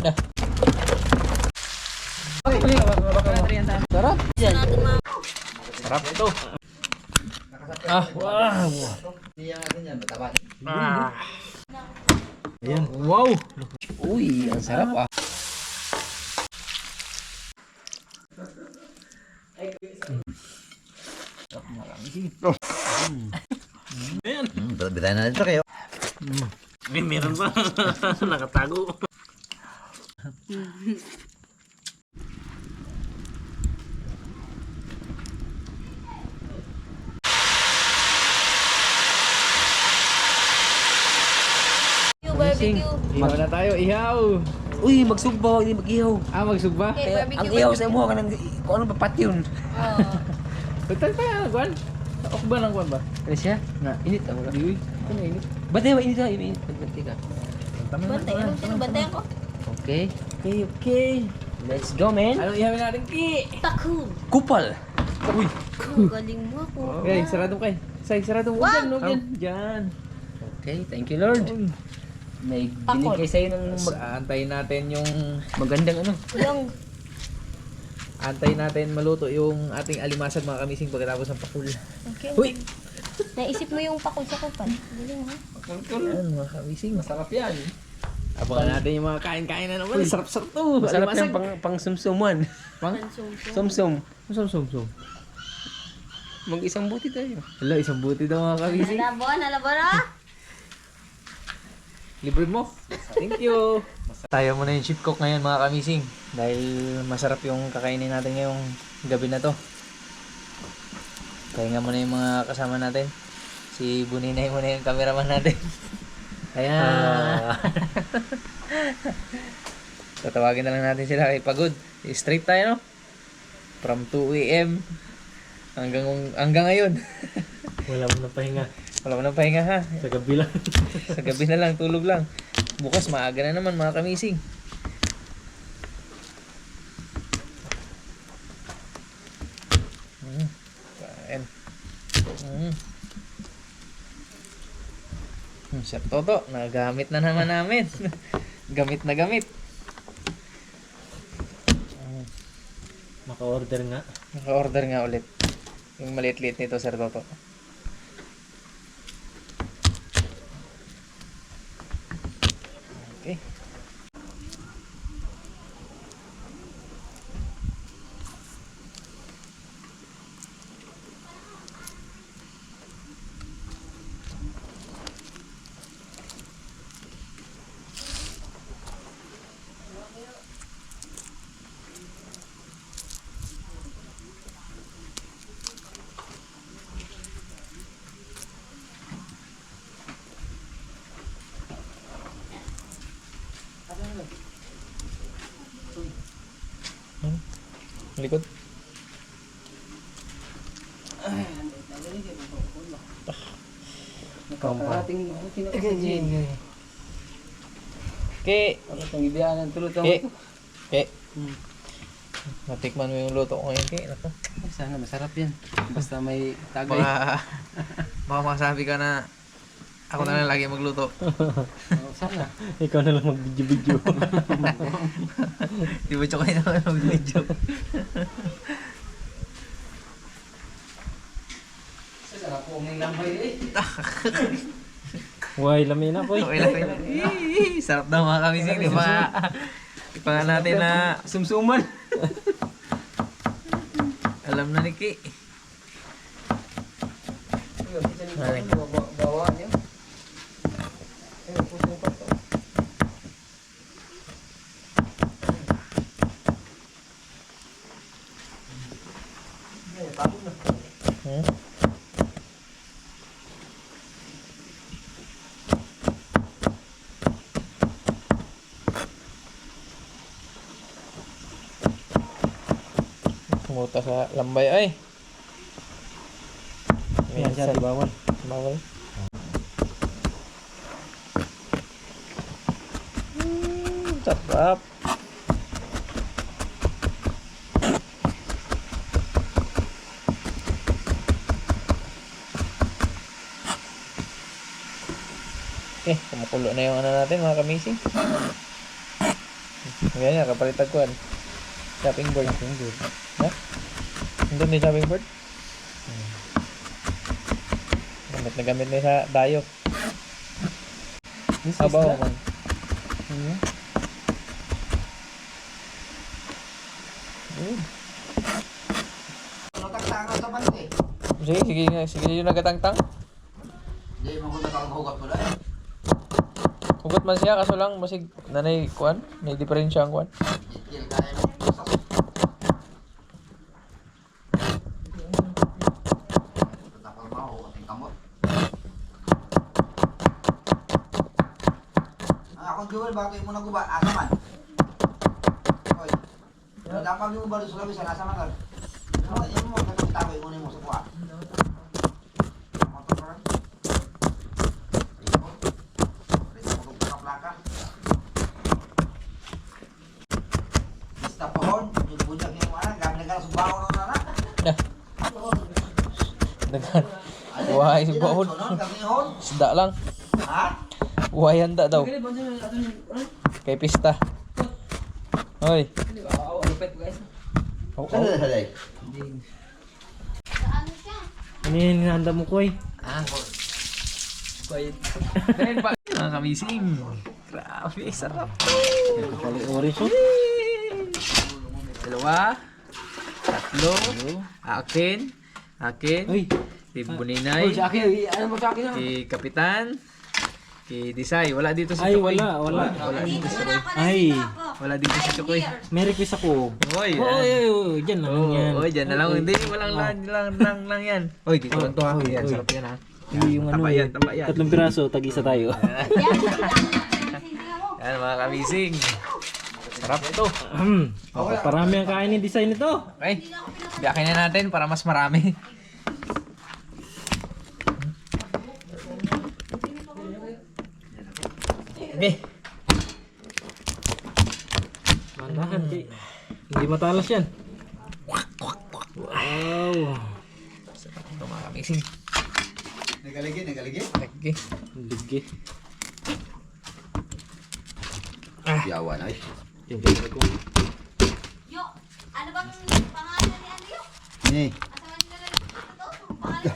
Dah. Sarap. Sarap ito. Ah, wow. Ah. Ayan. Wow. Uy, ang sarap ah. Hmm, Bitayin na ito kayo. May meron pa. Nakatago. Barbecue. Ihaw na tayo, ihaw. Uy, magsugba, hindi mag-ihaw. Ah, magsugba? Okay, Kaya, barbecue. ang ihaw sa mo, kanang, kung ano papat yun. Oo. Tagtag pa yan, Kwan. Ok ba ng Kwan ba? Ano siya? Nga. Init ako lang. Uy, ano init? Ba't na init ha? Init. Ba't ka? Bantay. Anong sinubantayan ko? Okay. Okay, okay. Let's go, man. Anong ihawin natin, Ki? Takun. Kupal. Uy. Galing mo ako. Okay, sarado kay. Say, sarado mo Wow. dyan, no? Dyan. Dyan. Okay, thank you, Lord. Uy. May Pakol. binigay sa'yo ng mag Antayin natin yung... magandang ano. Yung Antayin natin maluto yung ating alimasag mga kamising pagkatapos ng pakul. Okay. Uy! Naisip mo yung pakul sa kupan. Galing ha? Yan mga kamising. Masarap yan. Abangan natin yung mga kain-kain na naman. Sarap-sarap to. Masarap yung pang, pang sumsuman. Pang? Pansumsum. Sumsum. Sum, sum, sum. Mag isang buti tayo. Hala, isang buti daw mga kamising. Nalabon, nalabon ah! Libre mo. Thank you. Tayo muna yung chip cook ngayon mga kamising. Dahil masarap yung kakainin natin ngayong gabi na to. Pahinga muna yung mga kasama natin. Si Buninay muna yung cameraman natin. Kaya... Tatawagin na lang natin sila kay Pagod. Straight tayo no? From 2 a.m. hanggang hanggang ngayon. Wala mo na pahinga. Wala mo nang pahinga ha. Sa gabi lang. Sa gabi na lang, tulog lang. Bukas maaga na naman mga kamising. Mm. Kain. Mm. Hmm, Sir Toto, nagamit na naman namin. gamit na gamit. Mm. Maka-order nga. Naka-order nga ulit. Yung maliit-liit nito, Sir Toto. Okay. Likod. Karating buti na Jane. Okay. Ano itong ibiyaan ng tulot Okay. Okay. Natikman mo yung luto ko ngayon, Kay. Nako. Sana masarap yan. Basta may tagay. Baka, baka masabi ka na ako na lang lagi magluto. Sana. Ikaw na lang mag-video-video. Di ba tsaka na mag-video? Sarap po may lambay eh. Why, lamin na po Okay lang, okay lang. Ih, Sarap daw mga kamising. Di ba? Di pa nga natin na Sumsuman. alam na ni Ki. Bawa niyo. Ayun, puso pa to. Hmm? Pumunta sa lambay ay. Ayan siya, di bawal. Bawal. Mm, sarap. Okay, kumukulo na yung ano natin mga kamising. Ganyan, kapalitan ko yan. Chopping board. Chopping board. Hindi may chopping board? Gamit na gamit na sa dayo. This is Sabaw the- sa bante? Sige, sige, nga, sige yung nagatangtang. Hindi mo ko nakakahugat mo dahil. Hugot man siya, kaso lang, masig, nanay, kuan, may diferensya ang kuan. Itil kaya mo ako, ating kamot. Ang akong jewel, bakit mo naguba? Asa man? Oy. Dapat yung balo sa labi sa nasa man. Ano, Yan mo, mo na mo ka mo yung yung ka sa. Dagan. Buhay si hon. Isda lang. Ha? Buhay handa daw. Kay pista. Hoy. Oh, oh. Ano yung hinahanda mo, Koy? Ah. Pa. Mga kamising. Grabe, sarap. Kali orange, oh. Dalawa. Tatlo. Akin. Akin. Uy. Si Buninay. akin, ano mo sa akin? Si Kapitan. Si Disay. Wala dito si Ay, Chukoy. wala, wala. Wala dito si Chukoy. Ay, Wala dito si Chukoy. may request ako. Oy. Oh, ah. ay, ay, ay, dyan lang Oo, yan. oy, dyan na lang. Hindi, walang lang, lang, lang, lang yan. Oy, dito Oh, lang to ha. oy, Yan, oy. sarap yan ha. Yung, yung ano, Taba yan, taba yan. tatlong piraso, tag-isa tayo. Yan mga kamising. Sarap to. Ahem. Oh, parami ang kain ni design nito. Okay. Biyakin na natin para mas marami. Okay. Mandahan, kay. Hindi matalas yan. Wow. Sarap to mga kamising. Nagaligi, nagaligi. Okay. Ligi. Yawa na eh. Yan, ganda ko. Yo, ano bang pangalan ni yo? Ni?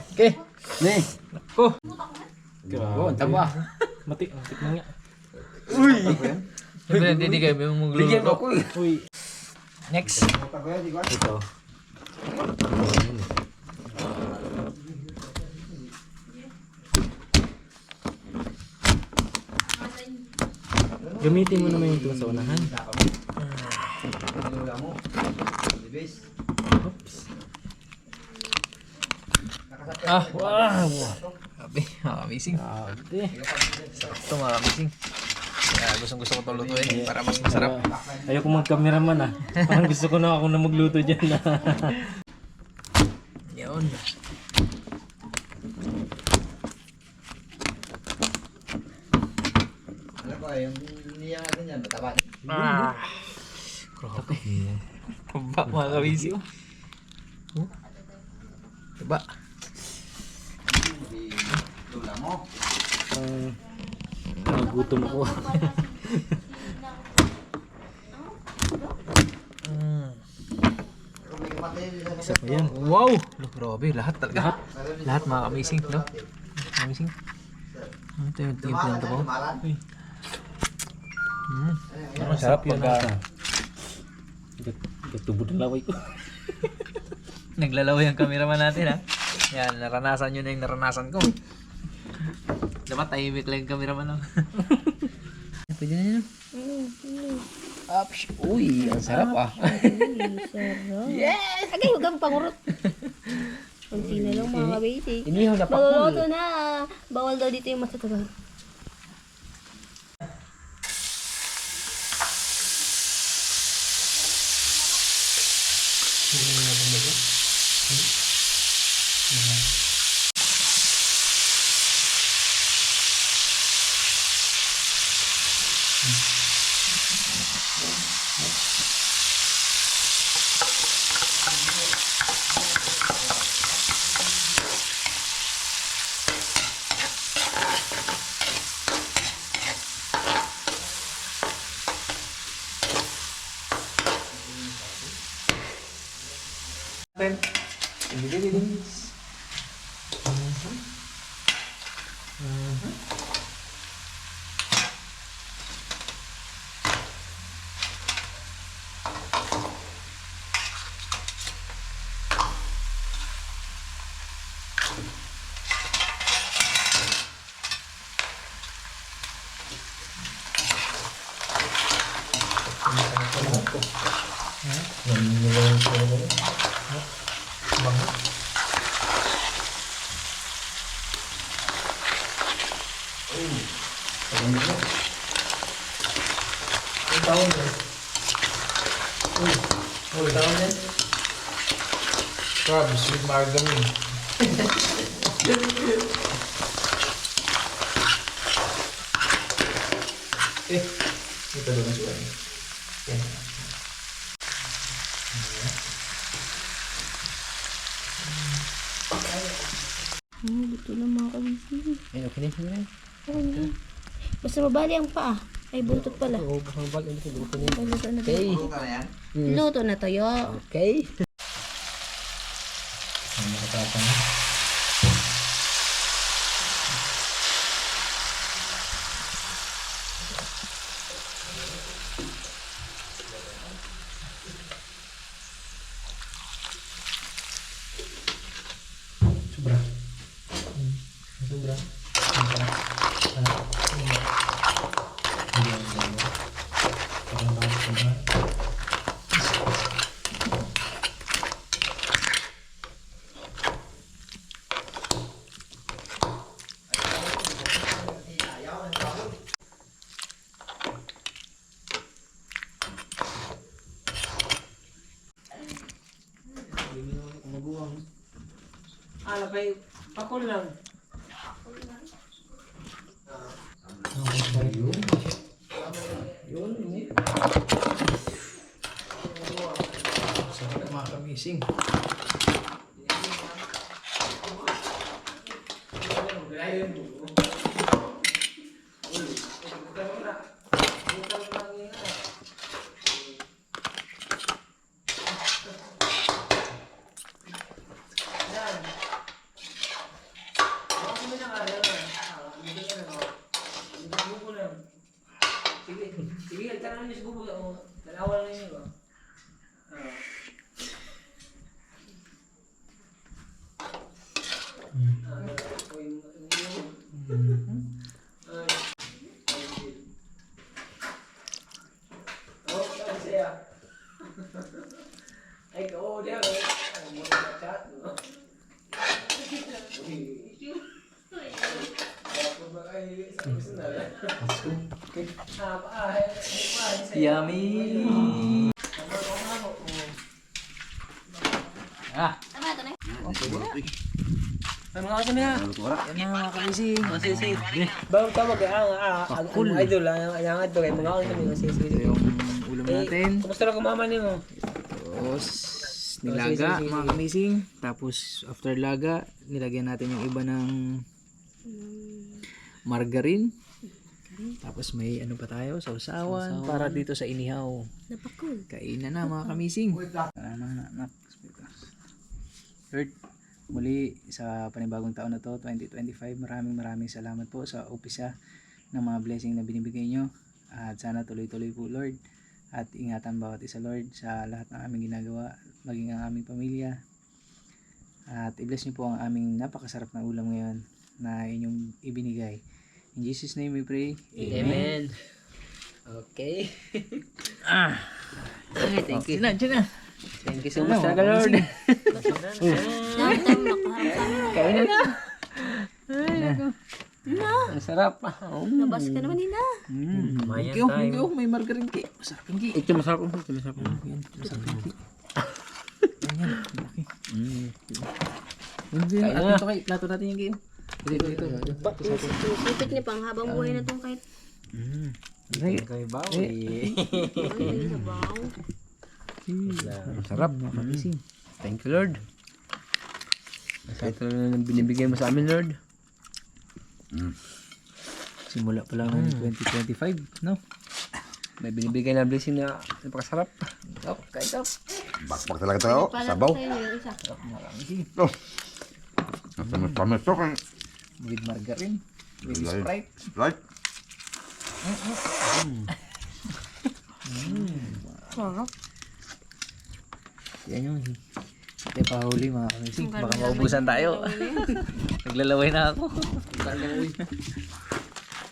Okay. ni. Ko. Grabe. Oh, taba. Mati, matik na nga. Siyempre, hindi di kayo magluluto. Uy. Next. Ito. Gamitin mo naman yung ito sa unahan. Oops. Ah, Wow! grabe. Mga kamising. Grabe. Sarap to Kaya gustong gusto ko ito lutuin para mas masarap. Ayoko mag-cameraman ah. Parang gusto ko na ako na magluto dyan ah. Yun. Ano ko, yung niya natin yan, bataban. Ah. Grabe. Taba mga kamising. Oh. Taba. Lula mo. Nagutom ako. Isa pa yan. Wow! Lo, grabe, lahat talaga. Lahat, mga amazing, no? Amazing. Ito yung timpla ng tabaw? Mm. Ang sarap yun ata. Gatubod ang laway ko. Naglalaway ang cameraman natin, ha? Yan, naranasan nyo na yung naranasan ko. Dapat tahimik lang yung cameraman. no? Pwede na yun. Apsh! Uy, ang sarap ah. yes! Agay, huwag kang pangurot. Kunti na lang mga kabasic. Inihaw na pakul. Maluluto eh. na. Bawal daw dito yung matatagal. Mm. With margarine. eh, ito doon siya. Yan. Hmm, luto na mga kabising. Ay, okay na siya. Okay na. Basta mabali ang paa. Ay, buntot pala. Oo, ano ko, luto Ay, luto na. Okay. Na. Luto na to, yo. Okay. Ala kay, pakul lang. Sarap mga kamising. Sige, sige, tara niyo sa gubo. O, dalawa lang niyo. Ah. Ay, oo, diyan. Ay, mo na chat, no? Yummy! Ah, Tama, ito na. Ay, mga na. yan na mga kamising. Masisi. Bawang tawag kay ang ah, ang ang idol ang ang idol kay mga kasama ni masisi. Ito yung ulam natin. Kumusta lang kumama niyo? Tapos, nilaga mga kamising. Tapos, after laga, nilagyan natin yung iba ng margarine. Tapos may ano pa tayo, sausawan, para dito sa inihaw. Napakul. Kainan na mga kamising. Tara na, na, na. Muli sa panibagong taon na to, 2025, maraming maraming salamat po sa upisa ng mga blessing na binibigay nyo. At sana tuloy-tuloy po Lord. At ingatan bawat isa Lord sa lahat ng aming ginagawa, maging ang aming pamilya. At i-bless niyo po ang aming napakasarap na ulam ngayon na inyong ibinigay. In Jesus' name we pray. Amen. Okay. Ah. Okay, thank you. Diyan na, Thank you so much, talaga, Lord. Dami tayo nakaharap sa amin. Kainan na. Ang sarap. Oh. Nabas ka naman nila. Mm. Thank you, thank you. May margarine cake. Masarap yung cake. Ito masarap. Ito masarap. Yan, masarap yung cake. Yan, laki. Hindi, Kaya at na. ito kay, plato natin yung game. Dito, dito. Sipit niya pang habang buhay na itong kahit Mm. Sige. Kay Bawi. ano yung sabaw. Masarap, makagising. Thank you, Lord. Masarap talaga na binibigay mo sa amin, Lord. Simula pa lang ng 2025, no? May binibigay na blessing na napakasarap. Top, kahit top. Bakbak talaga ito. oh. Sabaw. Tayo isa. Sarap mga kamising. Oh. Tamis-tamis to. kan. With margarine. With Margarine. Sprite. Right? Sarap. Yan yung Hindi pa huli mga kamising. Ang Baka maubusan tayo. Naglalaway na ako.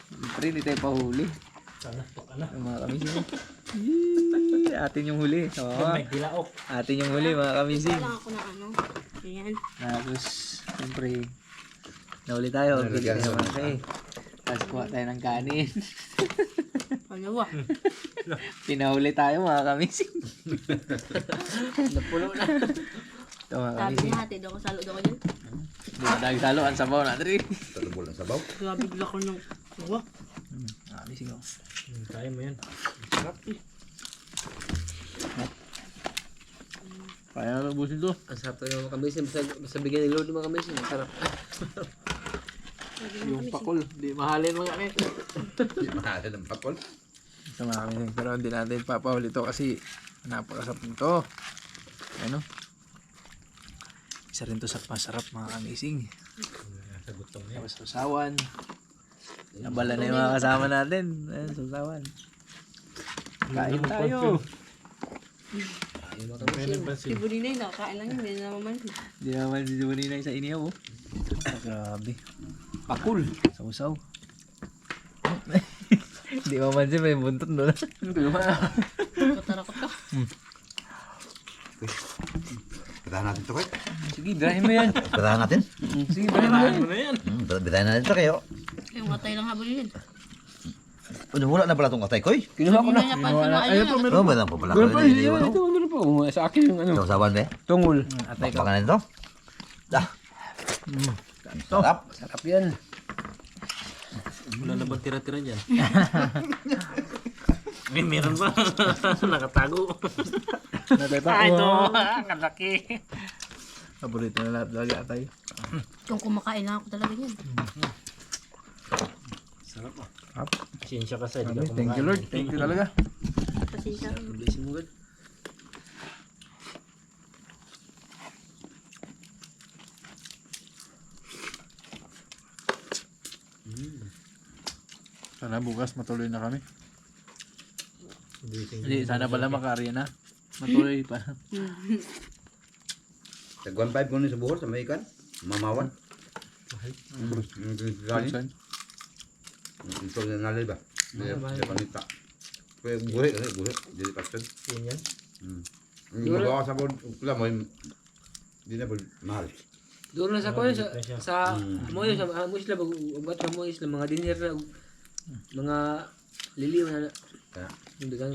Siyempre, hindi tayo pa huli. Sana, baka na. Mga kamising. Yee, Atin yung huli. Oo. May dilaok. Atin yung huli mga kamising. Wala ako na ano. Ayan. Tapos, siyempre, nahuli tayo. Nalagyan Bigyan sa- naman kayo. Tapos kuha tayo ng kanin. Dalawa. Pinahuli tayo mga kamising. Napulo na. Sabi niya hati daw ko salo daw ko dyan. Hindi na nagsalo. Ang sabaw natin rin. Talubol ng sabaw. Grabe bigla ko ng... Dalawa. Mga kamising oh. Hmm, Kaya mo yan. Kaya na ubusin to. Ang sarap talaga ng mga kamisin. Basta, basta bigyan ni Lord ng mga kamisin. Ang sarap. Yung pakul. Di mahalin mga kanit. Di mahal ng pakol. Ito mga kamising. Pero hindi natin papahuli to kasi napakasarap nito. Ano? Isa rin to sa masarap mga kamising. Tapos sausawan. Nabala na yung mga kasama natin. Ayan, sausawan. Kain tayo. Si Budinay nakakain lang yun. Hindi na naman. Hindi naman si Juanina sa iniyaw. Oh. Ah, Grabe. Pakul. Sausaw. Hindi mo man siya may buntot doon. Katarakot ka. Bitahan natin to kayo. Sige, drahin mo yan. Bitahan natin. Sige, drahin mo yan. Hmm, bitahan natin to kayo. Yung matay lang habol yun. Ano, wala na pala itong katay ko eh. Kinuha ko na. Ayun na. Ano ba lang po pala ko Meron pa. yun? Hindi Iniwan ito. ko. Meron pa. Oh, Sa akin yung ano. Sausawan ba eh? Tungol. Atay ka. Baka na nito. Ah. Sarap. Sarap yan. Wala na bang tira-tira dyan? May meron ba? Nakatago. Natay pa. Ah, ito. Kalaki. Paborito na lahat lagi atay. Kung kumakain lang ako talaga yan. Sarap ah. Sarap. Pasensya ka sa hindi ka Thank you Lord. Thank you talaga. Pasensya. Blessing mo agad. Sana bukas matuloy na kami. Hindi, sana pala makari na. Matuloy pa. Tag 1.5 ko sa buhol sa may ikan. Mamawan. Hmm. Saan? Ito na nalay ba? Hindi panita. Kaya buhay kasi buhay. Hindi pasyon. Yan yan. Hmm. Magawa sa buhol. Kula mo hindi na po mahal. Doon na sa kuya sa sa Mm. mo yun sa mo isla bag ugat na mo isla mga dinner na mga liliw na Kaya hindi kan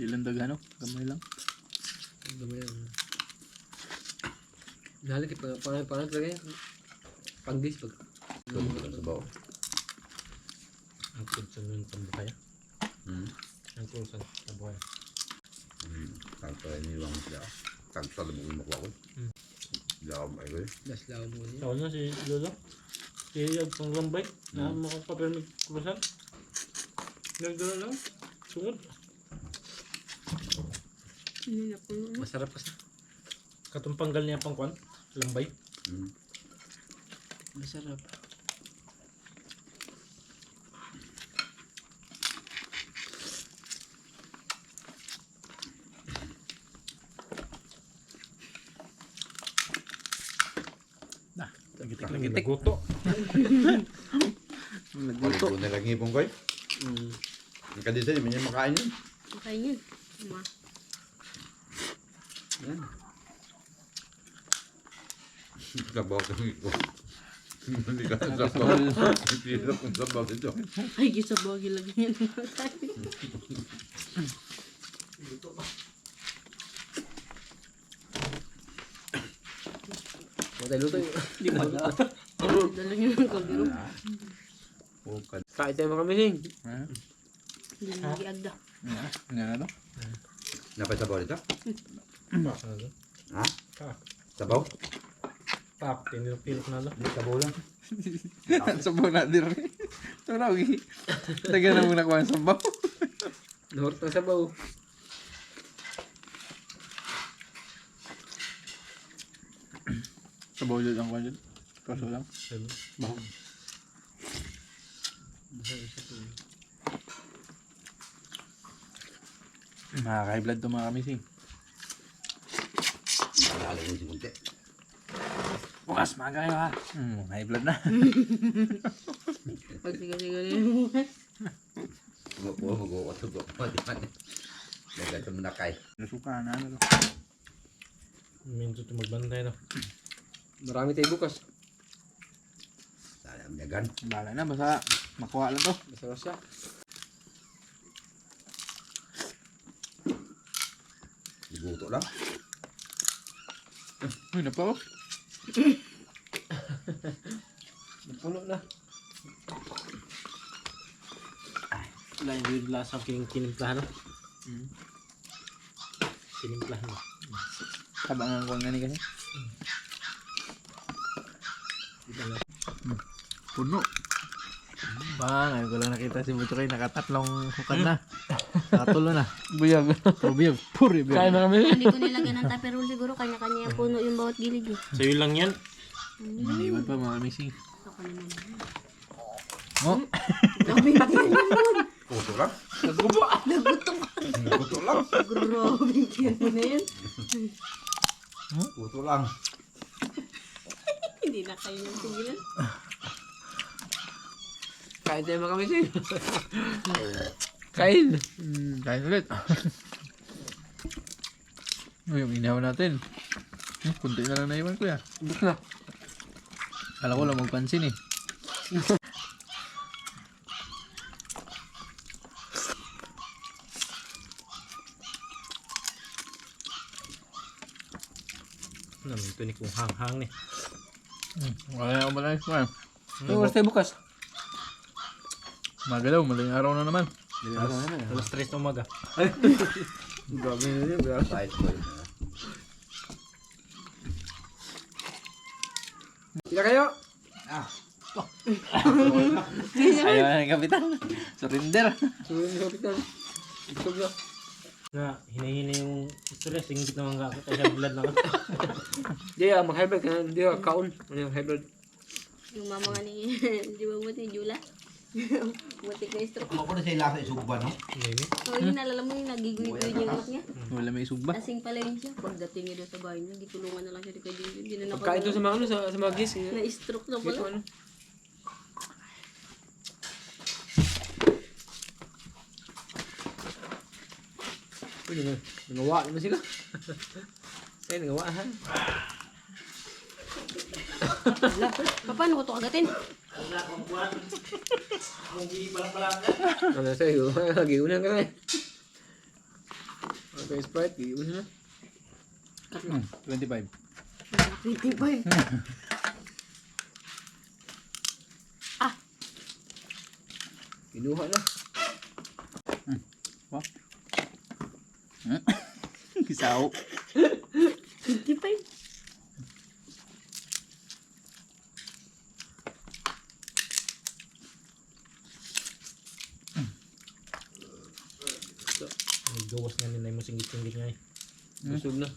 Di lang dagano. Gamay lang. gamay lang. Nalaki pa pa pa talaga yan. Pagdis pag sa bawo. Ang kursan ng tambukaya. Hmm. Ang kursan tambukaya. Hmm. Tanto iniwang sila. Tanto sa lubog mo ko. Hmm. Daw may ko. das law mo niya. Ikaw na si Lolo. Si Yag pang lambay. Na makapapirmig kursan. Nagdala lang. Sungod. Na. Masarap kasi. Katumpanggal niya pang kwan. Lambay. Hmm. Masarap. Nagitik. Naguto. Balik ko na lang ngipong ko. Mm. Ang kadisa, di man niya makain yun. Makain yun. Ma. Yan. Sabaw ka ko. Hindi ka sabaw. Hindi ka sabaw ito. Ay, gisa bagay lagi yan. Matay luto. Hindi mo na. Dala niyo ng kaldero. Bukan. Kain tayo mga kamising. Ha? Hindi na giagda. Yan na to. Napay sabaw dito? Pak na to. Ha? Pak. Sabaw? Pak. Pinilok na to. Hindi, sabaw lang. Sabaw na dir. Ito na, ugi. Taga na muna ang sabaw. Nahort na sabaw. Sabaw dyan ang kwan dyan. Kaso lang. Baho. Nakaka-high blood to mga kamising. Nalala mo si Munti. Bukas mga kayo ha. Hmm, high blood na. Pagsigaw-sigaw mo. Mag-uwa, mag-uwa, mag-uwa. Mag-uwa. Nagkata mo na kay. Nasuka na ano to. Minto ito magbantay na. Marami tayo bukas. Sana ang yagan. Bala na, basta makuha lang to. Masarap siya. Ibuto lang. Uy, napa oh. Napuno na. Wala yung weird lasa king kinimplahan no? Hmm. Kinimplahan mo. Tabangan ko nga ni kasi. Puno. Ba, ngayon ko lang nakita si Butchoy nakatatlong hukad na. Nakatulo na. Buyag. Buyag. Puri buyag. Kaya na kami. Hindi ko nilagyan ng tupperware siguro. Kanya-kanya yung puno yung bawat gilid. Eh. Sa'yo lang yan. Iniwan pa mga missing. Ako naman. Oh. Puto lang. Nagutom ka. Puto lang. Grabe. Yan mo na yan. Puto lang. Hindi na kayo nang tigilan. Kain tayo mga kamising. Kain. Hmm, kain ulit. Uy, yung inaw natin. Hmm, kunti na lang naiwan ko ya. Buk na. Kala ko lang magpansin eh. Ano, ito ni kung hang-hang ni. Hmm, wala na ako malayos ko. May oras tayo bukas. Magalaw, maling araw na naman. Alas 3 na umaga. Grabe na yun. Grabe. Kahit ko yun. Sila kayo. Ayaw na ng kapitan. Surrender. Sa kapitan. Busog na. Na, hinahina yung stress. Ingit naman ka ako. Kaya blood na ka. Hindi ah, mag-hybrid ka na. Hindi ah, kaon. Ano yung hybrid? Yung mama nga ni, di ba mo ni Jula? Butik na stroke. Ako na sa ilasa isugba, no? Hindi. So, yun nalala mo yung nagiguit-guit yung anak niya. Wala may sugba. Asing pala yun siya. Pagdating niya doon sa bahay niya, gitulungan na lang siya ni na Pagkain to sa mga ano, sa, sa mga gis. Na-stroke na pala. Uy, nang- nangawa naman sila. Ay, nangawa ha. Wala. Pa- Paano ko ito agatin? Ano sa'yo? Giunan ka na eh. Okay, Sprite, giunan na. Hmm, 25. 25. Kinuha na. Kisaw. 25. May gawas nga nila mo singgit-singgit nga eh. Busog na.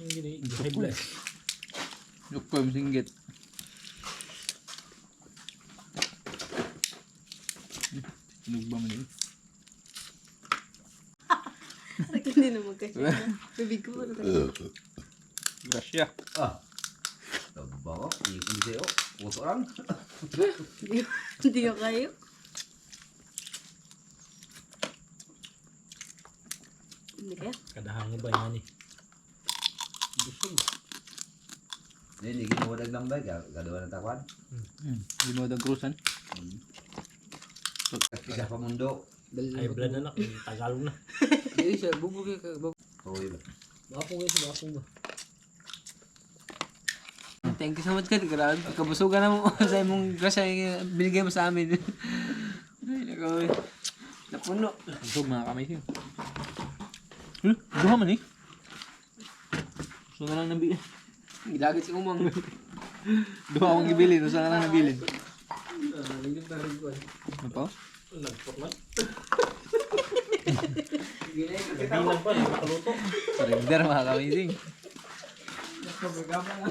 Yung gini, high blood. Look ko yung singgit. Sinugba mo nila. Bakit hindi naman kasi? Bibig ko pa. Grasya. Ah. Tabaw. Ko sa'yo. Puto lang. Hindi ko kayo. Hindi kaya? Kadahang ba yan eh. Hindi, hindi mo naglambay. Gagawa ng takwan. Hmm, hindi mo dagrusan. Isa pa mundo. High blood na na. Tagalog na. Hindi siya, bubugay ka. Bubugay. Tuloy ba? Baka guys, baka ba. Thank you so much, Kat. Grabe, kabusugan na mo sa imong grasya yung binigay mo sa amin. Ay, nako. Napuno. Busog mga kamising. Huh? Duha man eh. Gusto na lang nabili. Gilagit si umang. Duha akong gibili. Gusto na lang nabili. Ah, Lingkod na rin ko. Ano pa? Pa, nakaluto. Surrender mga kamising. Nagpagagama nga.